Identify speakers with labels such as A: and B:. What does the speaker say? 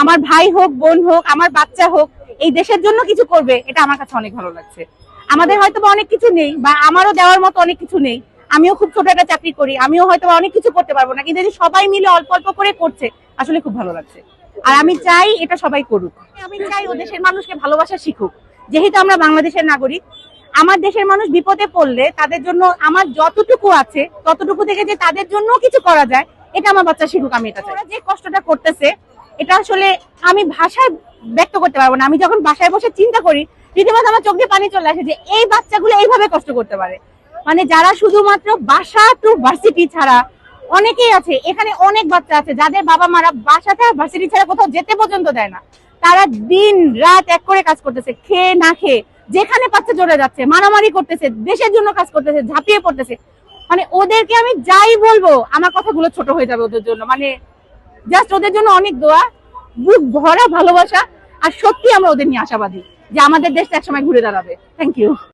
A: আমার ভাই হোক, বোন হোক, আমার বাচ্চা হোক, এই দেশের জন্য কিছু করবে, এটা আমার কাছে অনেক ভালো লাগছে। আমাদের হয়তো অনেক কিছু নেই, বা আমারও দেওয়ার মতো অনেক কিছু নেই। আমিও খুব ছোট একটা চাকরি করি, আমিও হয়তো অনেক কিছু করতে পারব না, কিন্তু সবাই মিলে অল্প অল্প করে করছে, আসলে খুব ভালো লাগছে। আর আমি চাই এটা সবাই করুক। আমি চাই ও দেশের মানুষকে ভালোবাসা শিখুক। যেহেতু আমরা বাংলাদেশের নাগরিক, আমার দেশের মানুষ বিপদে পড়লে তাদের জন্য আমার যতটুকু আছে, ততটুকু থেকে যে তাদের জন্য কিছু করা যায়, এটা আমার বাচ্চা শিখুক, আমি এটা চাই। যে কষ্টটা করতেছে এটা আসলে আমি ভাষায় ব্যক্ত করতে পারব না। আমি যখন বাসায় বসে চিন্তা করি, রীতিমতো আমার চোখ দিয়ে পানি চলে আসে যে এই বাচ্চাগুলো এইভাবে কষ্ট করতে পারে। মানে যারা শুধুমাত্র বাসা টু ভার্সিটি ছাড়া অনেকেই আছে, এখানে অনেক বাচ্চা আছে, যাদের বাবা মারা বাসা থেকে ভার্সিটি ছাড়া কোথাও যেতে পর্যন্ত দেয় না। তারা দিন রাত এক করে কাজ করতেছে, খেয়ে না খেয়ে, যেখানে পাচ্ছে জোরে যাচ্ছে, মারামারি করতেছে, দেশের জন্য কাজ করতেছে, ঝাঁপিয়ে পড়তেছে। মানে ওদেরকে আমি যাই বলব, আমার কথাগুলো ছোট হয়ে যাবে ওদের জন্য। মানে জাস্ট ওদের জন্য অনেক দোয়া, বুক ভরা ভালোবাসা, আর সত্যি আমরা ওদের নিয়ে আশাবাদী যে আমাদের দেশটা একসময় ঘুরে দাঁড়াবে। Thank you